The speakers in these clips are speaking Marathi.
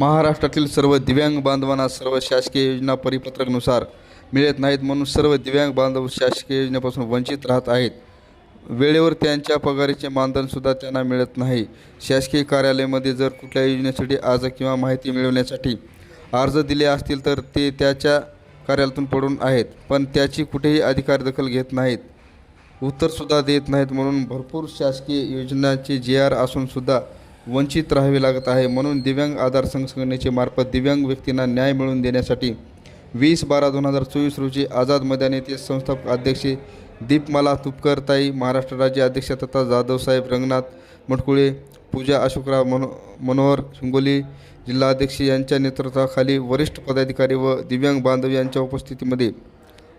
महाराष्ट्रातील सर्व दिव्यांग बांधवांना सर्व शासकीय योजना परिपत्रकनुसार मिळत नाहीत म्हणून सर्व दिव्यांग बांधव शासकीय योजनेपासून वंचित राहत आहेत. वेळेवर त्यांच्या पगारीचे मानधनसुद्धा त्यांना मिळत नाही. शासकीय कार्यालयामध्ये जर कुठल्या योजनेसाठी अर्ज किंवा माहिती मिळवण्यासाठी अर्ज दिले असतील तर ते त्याच्या कार्यालयातून पडून आहेत पण त्याची कुठेही अधिकार दखल घेत नाहीत. उत्तरसुद्धा देत नाहीत म्हणून भरपूर शासकीय योजनांचे जे आर असूनसुद्धा वंचित राहावे लागत आहे. म्हणून दिव्यांग आधार संघटनेचे मार्फत दिव्यांग व्यक्तींना न्याय मिळवून देण्यासाठी वीस बारा दोन हजार चोवीस रोजी आझाद मैदान येथे संस्थापक अध्यक्ष दीपमाला तुपकरताई महाराष्ट्र राज्य अध्यक्ष तथा जाधवसाहेब रंगनाथ मटकुळे पूजा अशोकराव मनो मनोहर हिंगोली जिल्हाध्यक्ष यांच्या नेतृत्वाखाली वरिष्ठ पदाधिकारी व दिव्यांग बांधव यांच्या उपस्थितीमध्ये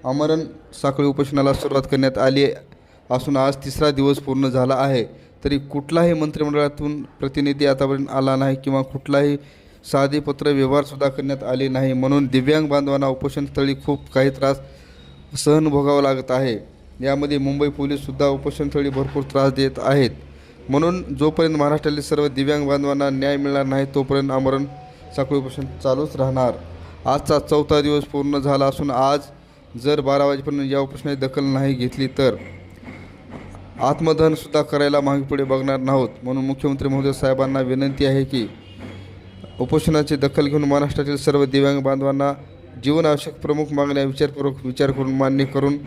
आमरण साखळी उपोषणाला सुरुवात करण्यात आली असून आज तिसरा दिवस पूर्ण झाला आहे. तरी कुठलाही मंत्रिमंडळातून प्रतिनिधी आतापर्यंत आला नाही किंवा कुठलाही साधे पत्र व्यवहारसुद्धा करण्यात आले नाही. म्हणून दिव्यांग बांधवांना उपोषणस्थळी खूप काही त्रास सहन भोगावा लागत आहे. यामध्ये मुंबई पोलीससुद्धा उपोषणस्थळी भरपूर त्रास देत आहेत. म्हणून जोपर्यंत महाराष्ट्रातील सर्व दिव्यांग बांधवांना न्याय मिळणार नाही तोपर्यंत आमरण साखळी उपोषण चालूच राहणार. आजचा चौथा दिवस पूर्ण झाला असून आज जर बारा वाजेपर्यंत या उपोषणाची दखल नाही घेतली तर आत्मदहनसुद्धा करायला मागे पुढे बघणार नाहोत. म्हणून मुख्यमंत्री महोदय साहेबांना विनंती आहे की उपोषणाची दखल घेऊन महाराष्ट्रातील सर्व दिव्यांग बांधवांना जीवनावश्यक प्रमुख मागण्या विचारपूर्वक विचार करून मान्य करून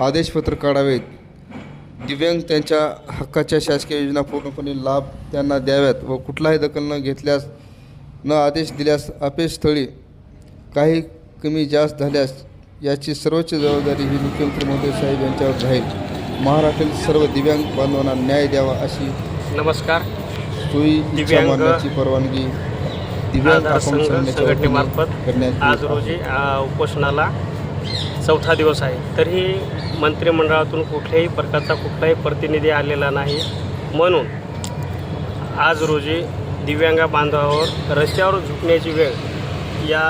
आदेशपत्र काढावेत. दिव्यांग त्यांच्या हक्काच्या शासकीय योजना पूर्णपणे लाभ त्यांना द्याव्यात व कुठलाही दखल न घेतल्यास न आदेश दिल्यास अपेस्थळी काही कमी जास्त झाल्यास याची सर्वोच्च जबाबदारी ही मुख्यमंत्री महोदय साहेब यांच्यावर राहील. महाराष्ट्रातील सर्व दिव्यांग बांधवांना न्याय द्यावा अशी नमस्कार. सोयी इच्छा दिव्यांग मांडण्याची परवानगी दिव्यांग आधार अपंग संघ संघटनेच्या वतीने संघटनेमार्फत करण्यात आज येत. रोजी उपोषणाला चौथा दिवस आहे. तरीही मंत्रिमंडळातून कुठल्याही प्रकारचा कुठलाही प्रतिनिधी आलेला नाही. म्हणून आज रोजी दिव्यांग बांधवावर रस्त्यावर झुकण्याची वेळ या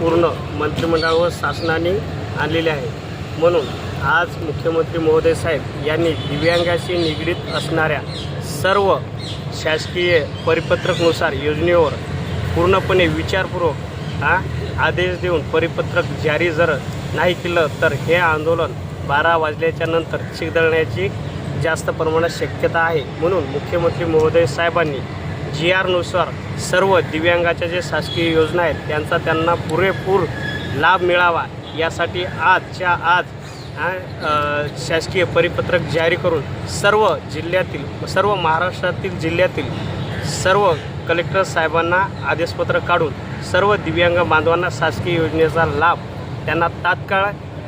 पूर्ण मंत्रिमंडळ व शासनाने आणलेली आहे. म्हणून आज मुख्यमंत्री महोदय साहेब यांनी दिव्यांगाशी निगडीत असणाऱ्या सर्व शासकीय परिपत्रकनुसार योजनेवर पूर्णपणे विचारपूर्वक हा आदेश देऊन परिपत्रक जारी जर नाही केलं तर हे आंदोलन बारा वाजल्याच्या नंतर चिघदळण्याची जास्त प्रमाणात शक्यता आहे. म्हणून मुख्यमंत्री महोदय साहेबांनी जी आरनुसार सर्व दिव्यांगाच्या जे शासकीय योजना आहेत त्यांचा त्यांना पुरेपूर लाभ मिळावा यासाठी आजच्या आज शासकीय परिपत्रक जारी करून सर्व जिल्ह्यातील सर्व महाराष्ट्रातील जिल्ह्यातील सर्व कलेक्टर साहेबांना आदेशपत्र काढून सर्व दिव्यांग बांधवांना शासकीय योजनेचा लाभ त्यांना तात्काळ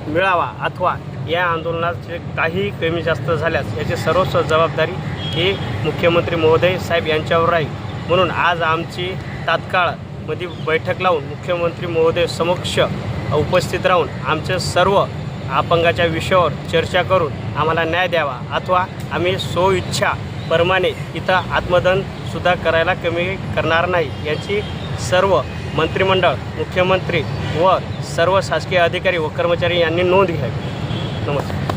मिळावा अथवा या आंदोलनाचे काही कमी जास्त झाल्यास याची सर्वस्व जबाबदारी ही मुख्यमंत्री महोदय साहेब यांच्यावर राहील. म्हणून आज आमची तात्काळ मध्ये बैठक लावून मुख्यमंत्री महोदय समक्ष उपस्थित राहून आमचे सर्व अपंगाच्या विषयावर चर्चा करून आम्हाला न्याय द्यावा अथवा आम्ही स्वइच्छा प्रमाणे इथं आत्मदनसुद्धा करायला कमी करणार नाही याची सर्व मंत्रिमंडळ मुख्यमंत्री व सर्व शासकीय अधिकारी व कर्मचारी यांनी नोंद घ्यावी. नमस्कार.